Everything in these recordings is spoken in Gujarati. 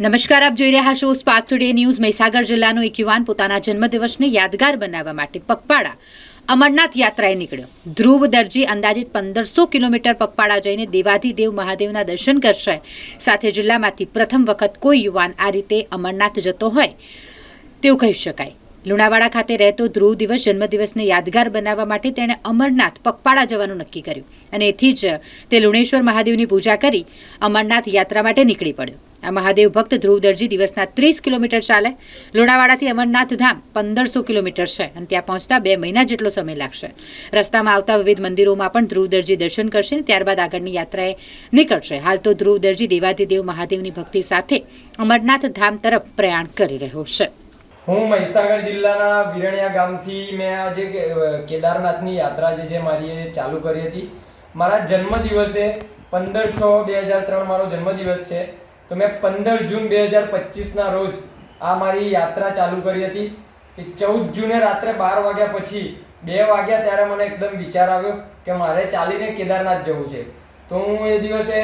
નમસ્કાર, આપ જોઈ રહ્યા છો સ્પાર્ક ટુડે ન્યૂઝ મહીસાગર જિલ્લાનો એક યુવાન પોતાના જન્મદિવસને યાદગાર બનાવવા માટે પગપાળા અમરનાથ યાત્રાએ નીકળ્યો. ધ્રુવ દરજી અંદાજિત પંદરસો કિલોમીટર પગપાળા જઈને દેવાધિદેવ મહાદેવના દર્શન કરશે. સાથે જિલ્લામાંથી પ્રથમ વખત કોઈ યુવાન આ રીતે અમરનાથ જતો હોય તેવું કહી શકાય. લુણાવાડા ખાતે રહેતો ધ્રુવ દિવસ જન્મદિવસને યાદગાર બનાવવા માટે તેણે અમરનાથ પગપાળા જવાનું નક્કી કર્યું. અને એથી જ તે લુણેશ્વર મહાદેવની પૂજા કરી અમરનાથ યાત્રા માટે નીકળી પડ્યો. આ મહાદેવ ભક્ત ધ્રુવ દરજી દિવસના ત્રીસ કિલોમીટર ચાલે. લુણાવાડાથી અમરનાથ ધામ પંદરસો કિલોમીટર છે અને ત્યાં પહોંચતા બે મહિના જેટલો સમય લાગશે. રસ્તામાં આવતા વિવિધ મંદિરોમાં પણ ધ્રુવ દરજી દર્શન કરશે ત્યારબાદ આગળની યાત્રાએ નીકળશે. હાલ તો ધ્રુવ દરજી દેવાધિદેવ મહાદેવની ભક્તિ સાથે અમરનાથ ધામ તરફ પ્રયાણ કરી રહ્યો છે. હું મહીસાગર જિલ્લાના વિરણિયા ગામથી મેં આ જે કેદારનાથની યાત્રા જે છે મારી એ ચાલુ કરી હતી. મારા જન્મદિવસે પંદર છ બે હજાર ત્રણ મારો જન્મદિવસ છે. તો મેં પંદર જૂન બે હજાર પચીસના રોજ આ મારી યાત્રા ચાલુ કરી હતી. એ ચૌદ જૂને રાત્રે બાર વાગ્યા પછી બે વાગ્યા ત્યારે મને એકદમ વિચાર આવ્યો કે મારે ચાલીને કેદારનાથ જવું છે. તો હું એ દિવસે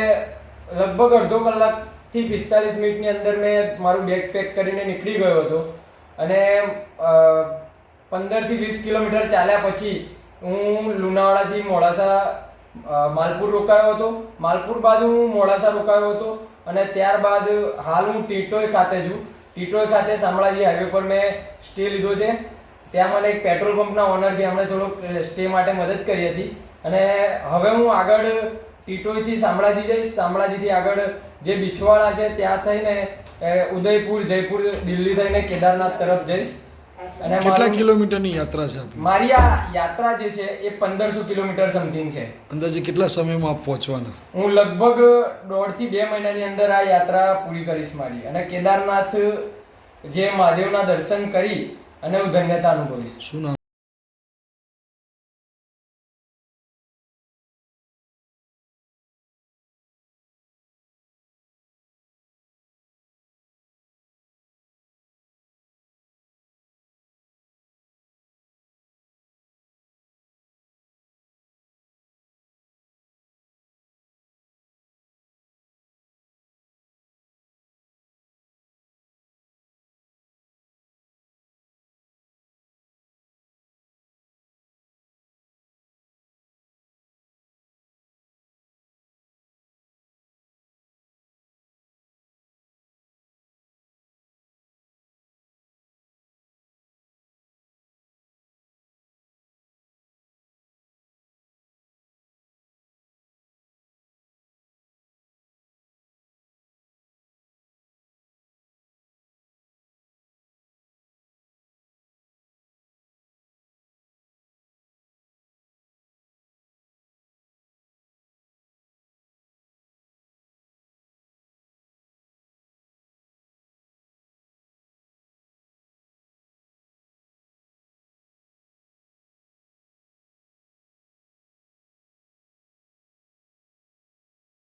લગભગ અડધો કલાકથી પિસ્તાલીસ મિનિટની અંદર મેં મારું બેગ પેક કરીને નીકળી ગયો હતો. અને પંદરથી વીસ કિલોમીટર ચાલ્યા પછી હું લુણાવાડાથી મોડાસા માલપુર રોકાયો હતો. માલપુર બાદ હું મોડાસા રોકાયો હતો અને ત્યારબાદ હાલ હું ટીટોય ખાતે છું. ટીટોય ખાતે શામળાજી હાઈવે પર મેં સ્ટે લીધો છે. ત્યાં મને એક પેટ્રોલ પંપના ઓનર છે, એમણે થોડોક સ્ટે માટે મદદ કરી હતી. અને હવે હું આગળ ટીટોયથી શામળાજી જઈશ. શામળાજીથી આગળ જે બિછવાડા છે, ત્યાં થઈને ઉદયપુર જયપુર દિલ્હી થઈને કેદારનાથ તરફ જઈશ. અને કેટલા કિલોમીટરની યાત્રા છે મારી આ યાત્રા જે છે એ પંદરસો કિલોમીટર સમથિંગ છે. અંદાજે કેટલા સમયમાં આપ પહોંચવાના? હું લગભગ દોઢથી બે મહિનાની અંદર આ યાત્રા પૂરી કરીશ મારી. અને કેદારનાથ જે મહાદેવના દર્શન કરી અને હું ધન્યતા અનુભવીશ. શું નામ